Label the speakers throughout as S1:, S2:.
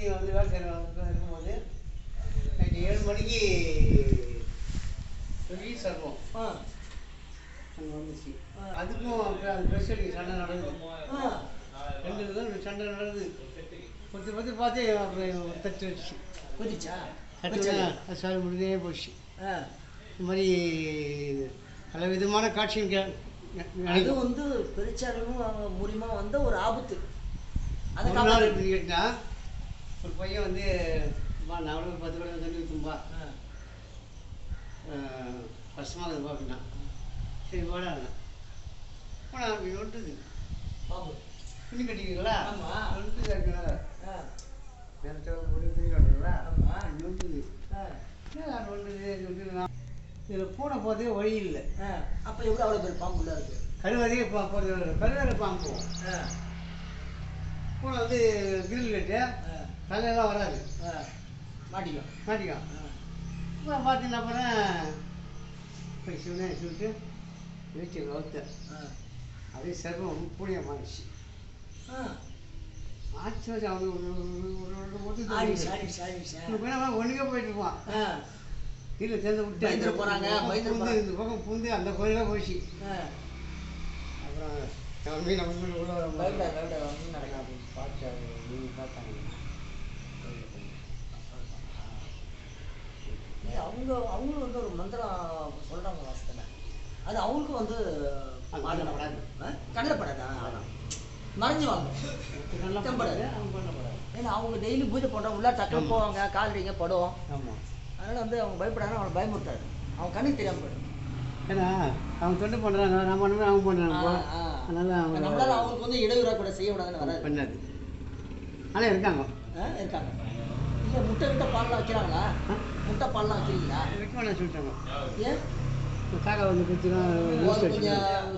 S1: தம்பி வந்து வேலை செய்கிற இருக்கும்போது நைட்டு ஏழு மணிக்கு பெரிய சர்வம்
S2: ஆ.
S1: அங்கே வந்துச்சு. அதுக்கும் அப்புறம் அந்த ட்ரெஸ் அடிக்க சண்டை நடக்குது
S2: ஆ.
S1: ரெண்டு பேரும் சண்டை நடக்குது பத்து பத்து பார்த்து அப்புறம் தட்டு வச்சு
S2: குதிச்சா
S1: தட்டு சாரி முடிஞ்சே போச்சு.
S2: ஆ.
S1: இந்த மாதிரி பல விதமான காட்சிங்க
S2: அது வந்து பெருச்சாலும் மூலியமா வந்த ஒரு ஆபத்து. அதை
S1: ஒரு ஒரு பையன் வந்து வா நான் அவ்வளோ பத்து கூட தண்ணி ஊற்றும்பா. கஷ்டமாக இருக்குப்பா அப்படின்னா. சரி வாடா போனா அப்படி ஒட்டுது துணி கட்டிக்கிறீங்களா. ஒட்டுது இருக்கனால
S2: ஆ.
S1: நேரத்தில் போட்டு துணி கட்டுறீங்களா
S2: ஆமா.
S1: அப்படி ஒட்டுது ஒட்டுது நான் இதில் பூனை போகிறதுக்கு வழி இல்லை.
S2: அப்ப எப்படி அவ்வளவு பேர் பாம்பு உள்ள இருக்கு?
S1: கருவாதியே பா போகிறது கருவாதி பாம்பு. பூனை வந்து கிரில் கட்டு
S2: ஆ.
S1: தலையெல்லாம் வராது.
S2: மாட்டிக்கும்
S1: மாட்டிக்கும். அப்புறம் பார்த்தீங்கன்னா அப்புறம் போய் சிவனே சொல்லிட்டு வீச்சு வளர்த்தேன். அப்படியே சர்வம் பூனையை மாறிச்சு
S2: ஆ.
S1: ஆச்சு வச்சு அவனுக்கு ஒரு ஒரு- ஒரு ஒரு மொத்தம்
S2: ஆடிஷ், ஆடிஷ், ஆடிஷ், ஆ.
S1: இந்த பையன் ஒன்றுக்கே போயிட்டு இருப்பான். கீழே சேர்ந்து விட்டு
S2: பயந்துட போறாங்க,
S1: இந்த பக்கம் பூந்து,
S2: போறாங்க.
S1: இந்த பக்கம் பூந்து அந்த கோயிலாக போச்சு. அப்புறம் மீன் மீன் உள்ள வர
S2: நடக்காது. பார்த்து அது நீங்க பார்த்தாங்க. இல்ல, அவங்க அவங்களும் வந்து ஒரு மந்திரம் சொல்றாங்க வாசத்துல அது அவங்களுக்கும் வந்து பாதகம்.
S1: கண்ணப்படாது.
S2: ஆ? கண்ணப்படாதா அதான். மறைஞ்சு வாங்க
S1: நல்லா
S2: தெம்படாது.
S1: பண்ணாது அவன் பண்ணக்கூடாது
S2: ஏன்னா அவங்க டெய்லி பூஜை போட்டா உள்ள டக்குனு. போவாங்க கால் அடிங்க படும்
S1: ஆமாம்
S2: அதனால வந்து அவங்க பயப்படாத அவனை பயமுறுத்தாரு அவன் கண்ணுக்கு தெரியாம போயிடும்
S1: ஏன்னா அவங்க தொண்டு பண்ணுறாங்க நான் பண்ணுவேன் அவங்க பண்ணுறாங்க. அதனால அவங்க
S2: நம்மளால அவங்களுக்கு வந்து இடையூறா கூட செய்ய விடாதுன்னு வராது
S1: பண்ணாது ஆனால் இருக்காங்க
S2: இருக்காங்க இல்ல முட்டை கிட்ட பால்லாம் வைக்கிறாங்களா? முட்டை பால்லாம் வைக்கிறீங்களா?
S1: வைக்க வேணாம் சொல்லிட்டாங்க.
S2: ஏன்?
S1: காக்கா வந்து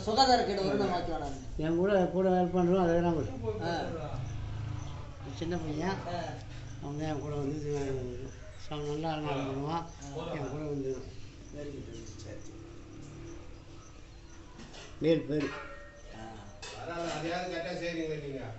S2: சுகாதார கேடு வரும் நம்ம
S1: என் கூட கூட ஹெல்ப் பண்ணுறோம் அதை நாங்கள் சின்ன பையன். அவங்க என் கூட வந்து நல்லா அலங்காரம் பண்ணுவான். என் கூட வந்து
S2: வெரி குட் சரி
S1: நேர் பேர்.
S3: அதையாவது கரெக்டாக செய்றீங்க நீங்கள்